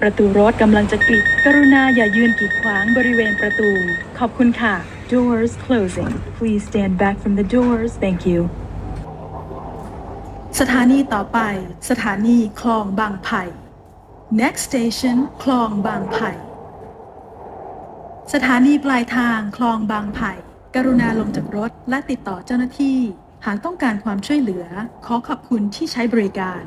ประตูรถกำลังจะปิด กรุณาอย่ายืนกีดขวางบริเวณประตู ขอบคุณค่ะ Doors closing Please stand back from the doors Thank you สถานีต่อไป สถานีคลองบางไผ่ next station คลองบางไผ่ สถานีปลายทางคลองบางไผ่ กรุณาลงจากรถและติดต่อเจ้าหน้าที่ หากต้องการความช่วยเหลือ ขอขอบคุณที่ใช้บริการ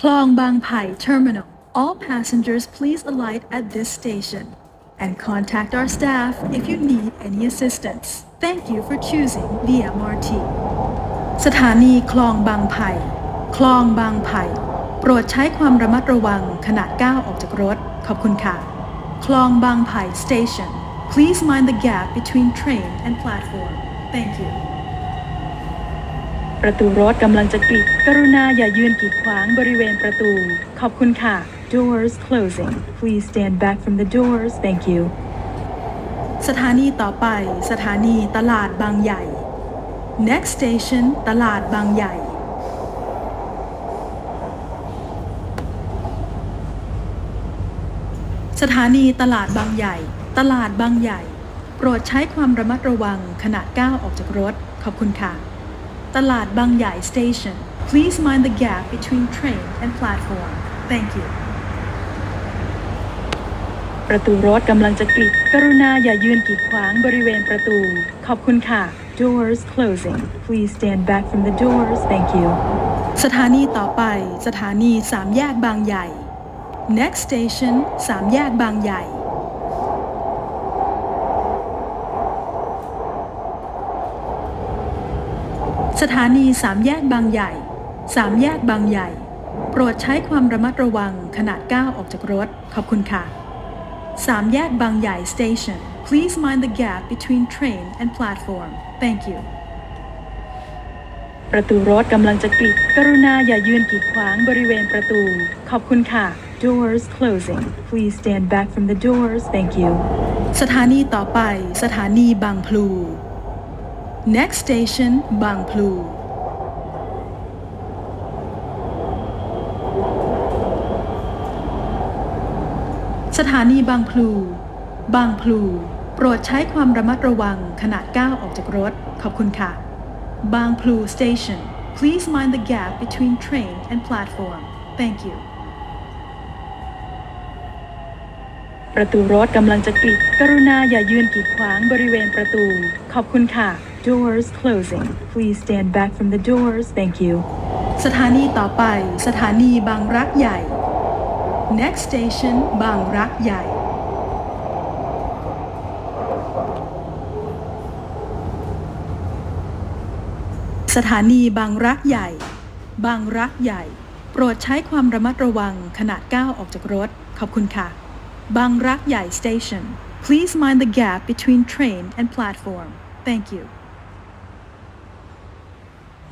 คลองบางไผ่ terminal all passengers please alight at this station and contact our staff if you need any assistance thank you for choosing the MRT สถานีคลองบางไผ่ คลองบางไผ่ โปรดใช้ความระมัดระวังขณะก้าวออกจากรถ ขอบคุณค่ะ คลองบางไผ่ station please mind the gap between train and platform thank you ประตูรถกำลังจะปิด กรุณาอย่ายืนกีดขวางบริเวณประตู ขอบคุณค่ะ Doors closing Please stand back from the doors Thank you สถานีต่อไป สถานีตลาดบางใหญ่ next station ตลาดบางใหญ่ สถานีตลาดบางใหญ่ ตลาดบางใหญ่ โปรดใช้ความระมัดระวังขณะก้าวออกจากรถ ขอบคุณค่ะ ตลาดบางใหญ่ station please mind the gap between train and platform thank you ประตูรถกำลังจะปิด กรุณาอย่ายืนกีดขวางบริเวณประตู ขอบคุณค่ะ Doors closing Please stand back from the doors Thank you สถานีต่อไป สถานีสามแยกบางใหญ่ next station สามแยกบางใหญ่ สถานีสามแยกบางใหญ่สามแยกบางใหญ่ โปรดใช้ความระมัดระวังขณะก้าวออกจากรถ ขอบคุณค่ะ สามแยกบางใหญ่ station please mind the gap between train and platform thank you ประตูรถกำลังจะปิด กรุณาอย่ายืนกีดขวางบริเวณประตู ขอบคุณค่ะ Doors closing Please stand back from the doors Thank you สถานีต่อไป สถานีบางพลู next station บางพลู ส ถานีบางพลู บางพลู โปรดใช้ความระมัดระวังขณะก้าวออกจากรถ ขอบคุณค่ะ บางพลู station please mind the gap between train and platform thank you ประตูรถกำลังจะปิด กรุณาอย่ายืนกีดขวางบริเวณประตู ขอบคุณค่ะ Doors closing Please stand back from the doors Thank you สถานีต่อไป สถานีบางรักใหญ่ next station บางรักใหญ่ สถานีบางรักใหญ่ บางรักใหญ่ โปรดใช้ความระมัดระวังขณะก้าวออกจากรถ ขอบคุณค่ะ บางรักใหญ่ station please mind the gap between train and platform thank you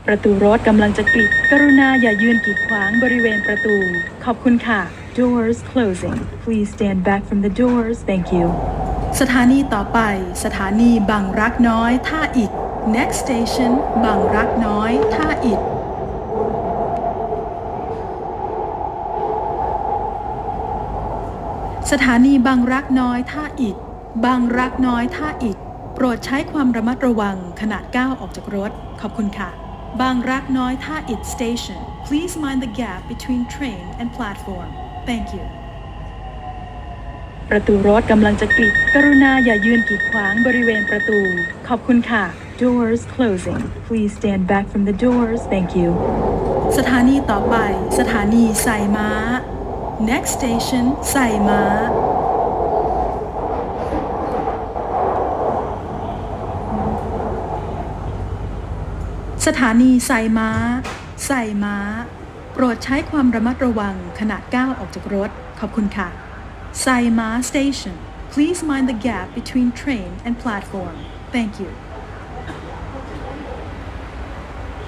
ประตูรถกำลังจะปิด กรุณาอย่ายืนกีดขวางบริเวณประตู ขอบคุณค่ะ Doors closing Please stand back from the doors Thank you สถานีต่อไป สถานีบางรักน้อยท่าอิฐ next station บางรักน้อยท่าอิฐ สถานีบางรักน้อยท่าอิฐ บางรักน้อยท่าอิฐ โปรดใช้ความระมัดระวังขณะก้าวออกจากรถ ขอบคุณค่ะ บางรักน้อยท่าอิฐ station please mind the gap between train and platform thank you ประตูรถกำลังจะปิด กรุณาอย่ายืนกีดขวางบริเวณประตู ขอบคุณค่ะ Doors closing Please stand back from the doors Thank you สถานีต่อไป สถานีใส่ม้า next station ใส่ม้า สถานีใส่ม้าใส่ม้า โปรดใช้ความระมัดระวังขณะก้าวออกจากรถ ขอบคุณค่ะใส่ม้า station please mind the gap between train and platform thank you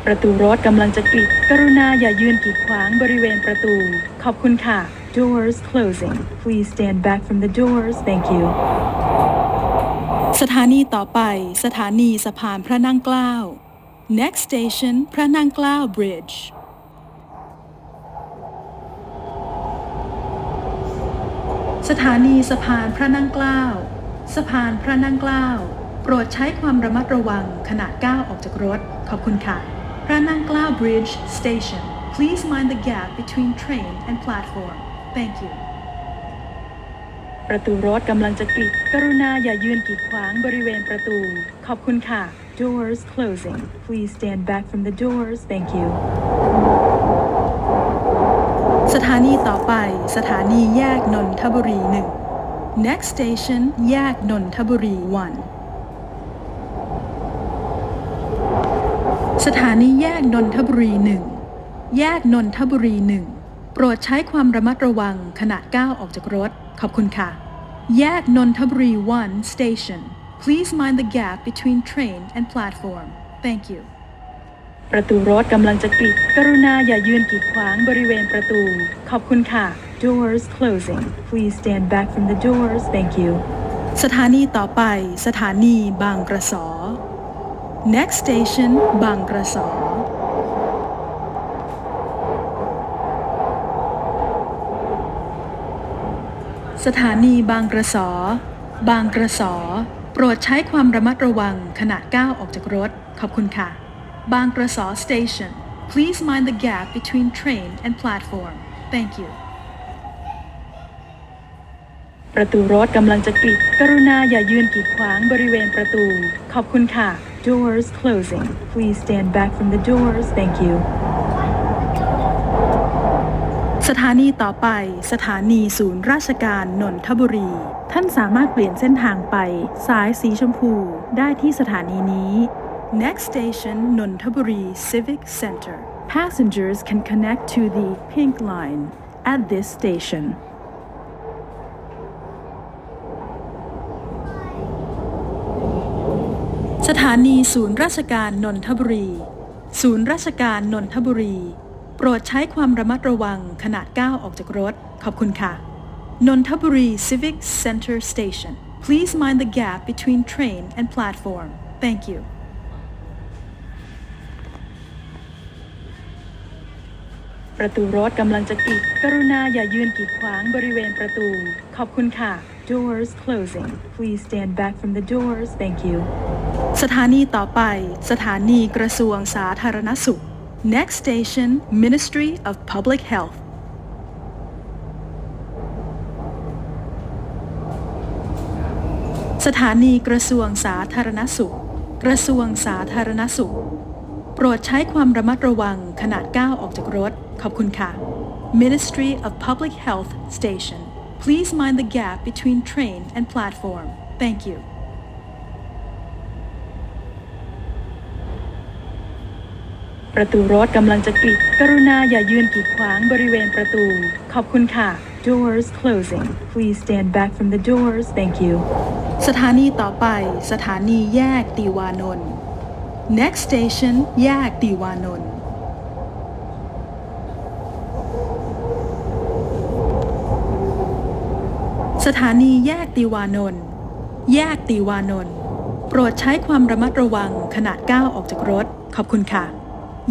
ประตูรถกำลังจะปิด กรุณาอย่ายืนกีดขวางบริเวณประตู ขอบคุณค่ะ Doors closing Please stand back from the doors Thank you สถานีต่อไป สถานีสะพานพระนั่งเกล้า next station พระนั่งเกล้า bridge สถานีสะพานพระนั่งเกล้า สะพานพระนั่งเกล้า โปรดใช้ความระมัดระวังขณะก้าวออกจากรถ ขอบคุณค่ะ พระนั่งเกล้า Bridge Station Please mind the gap between train and platform Thank you ประตูรถกำลังจะปิด กรุณาอย่ายืนกีดขวางบริเวณประตู ขอบคุณค่ะ Doors closing. Please stand back from the doors. Thank you. สถานีต่อไปสถานีแยกนนทบุรี1 Next station แยกนนทบุรี 1 สถานีแยกนนทบุรี1แยกนนทบุรี1โปรดใช้ความระมัดระวังขณะก้าวออกจากรถ ขอบคุณค่ะ แยกนนทบุรี 1 station Please mind the gap between train and platform Thank you ประตูรถกำลังจะปิด กรุณาอย่ายืนกีดขวางบริเวณประตู ขอบคุณค่ะ Doors closing. Please stand back from the doors. Thank you. สถานีต่อไป สถานีบางกระสอ Next station บางกระสอ สถานีบางกระสอ บางกระสอ โปรดใช้ความระมัดระวังขณะก้าวออกจากรถ ขอบคุณค่ะ บางกระสอ station Please mind the gap between train and platform Thank you ประตูรถกำลังจะปิด กรุณาอย่ายืนกีดขวางบริเวณประตู ขอบคุณค่ะ Doors closing. Please stand back from the doors. Thank you. สถานีต่อไป สถานีศูนย์ราชการนนทบุรี ท่านสามารถเปลี่ยนเส้นทางไป สายสีชมพู ได้ที่สถานีนี้ Next station นนทบุรี Civic Center Passengers can connect to the Pink Line at this station สถานีศูนย์ราชการนนทบุรี ศูนย์ราชการนนทบุรี โปรดใช้ความระมัดระวังขณะก้าวออกจากรถ ขอบคุณค่ะ นนทบุรี Civic Center Station Please mind the gap between train and platform Thank you ประตูรถกำลังจะปิด กรุณาอย่ายืนกีดขวางบริเวณประตู ขอบคุณค่ะ Doors closing. Please stand back from the doors. Thank you. สถานีต่อไป สถานีกระทรวงสาธารณสุข Next station Ministry of Public Health สถานีกระทรวงสาธารณสุข กระทรวงสาธารณสุข โปรดใช้ความระมัดระวังขณะก้าวออกจากรถ ขอบคุณค่ะ Ministry of Public Health Station Please mind the gap between train and platform Thank you ประตูรถกำลังจะปิด กรุณาอย่ายืนกีดขวางบริเวณประตู ขอบคุณค่ะ Doors closing. Please stand back from the doors. Thank you. สถานีต่อไป สถานีแยกติวานนท์ Next station แยกติวานนท์ สถานีแยกติวานนท์แยกติวานนท์โปรดใช้ความระมัดระวังขณะก้าวออกจากรถ ขอบคุณค่ะ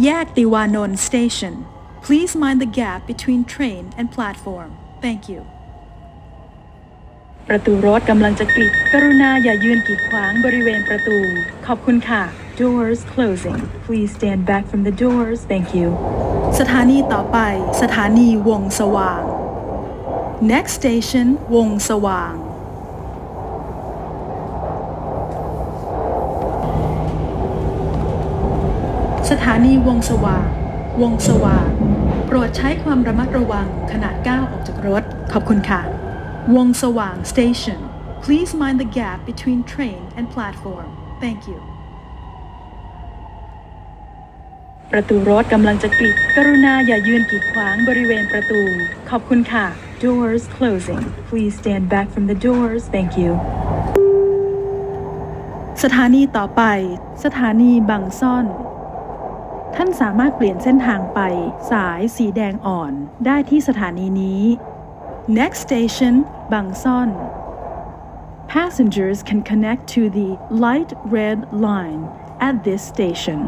แยกติวานนท์ station Please mind the gap between train and platform Thank you ประตูรถกำลังจะปิด กรุณาอย่ายืนกีดขวางบริเวณประตู ขอบคุณค่ะ Doors closing. Please stand back from the doors. Thank you. สถานีต่อไป สถานีวงสว่าง Next station วงสว่าง สถานีวงสว่าง วงสว่าง โปรดใช้ความระมัดระวังขณะก้าวออกจากรถ ขอบคุณค่ะ วงสว่าง station Please mind the gap between train and platform Thank you ประตูรถกำลังจะปิด กรุณาอย่ายืนกีดขวางบริเวณประตู ขอบคุณค่ะ Doors closing. Please stand back from the doors. Thank you. สถานีต่อไป สถานีบางซ่อน ท่านสามารถเปลี่ยนเส้นทางไป สายสีแดงอ่อน ได้ที่สถานีนี้ Next station บางซ่อน Passengers can connect to the light red line at this station.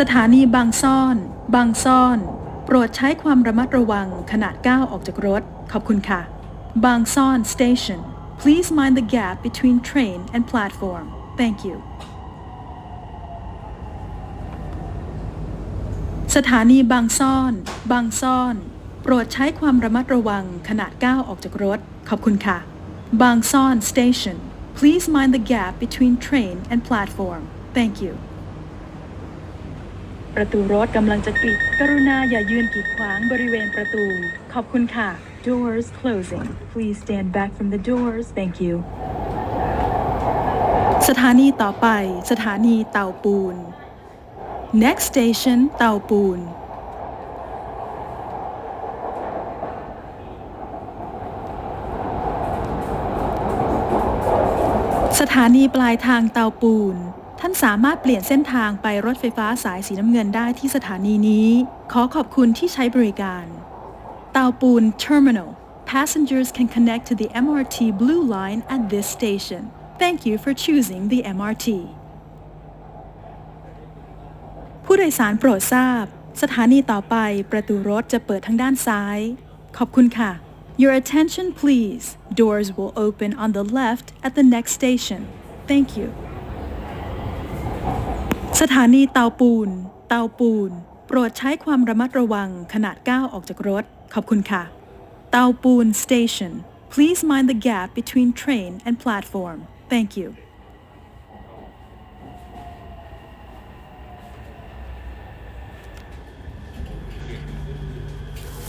สถานีบางซ่อน บางซ่อน โปรดใช้ความระมัดระวังขณะก้าวออกจากรถ ขอบคุณค่ะ บางซ่อน station please mind the gap between train and platform thank you สถานีบางซ่อน บางซ่อน โปรดใช้ความระมัดระวังขณะก้าวออกจากรถ ขอบคุณค่ะ บางซ่อน station please mind the gap between train and platform thank you ประตูรถกำลังจะปิด กรุณาอย่ายืนกีดขวางบริเวณประตู ขอบคุณค่ะ Doors closing. Please stand back from the doors. Thank you. สถานีต่อไป สถานีเตาปูน next station เตาปูน สถานีปลายทางเตาปูน ท่านสามารถเปลี่ยนเส้นทางไปรถไฟฟ้าสายสีน้ำเงินได้ที่สถานีนี้ ขอขอบคุณที่ใช้บริการ เตาปูน Terminal Passengers can connect to the MRT Blue Line at this station. Thank you for choosing the MRT. ผู้โดยสารโปรดทราบ สถานีต่อไปประตูรถจะเปิดทางด้านซ้าย ขอบคุณค่ะ Your attention please. Doors will open on the left at the next station. Thank you. สถานีเตาปูน เตาปูน โปรดใช้ความระมัดระวังขณะก้าวออกจากรถ ขอบคุณค่ะ เตาปูน station please mind the gap between train and platform thank you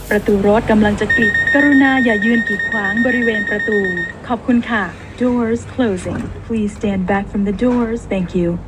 ประตูรถกำลังจะปิด กรุณาอย่ายืนกีดขวางบริเวณประตู ขอบคุณค่ะ Doors closing. Please stand back from the doors. Thank you.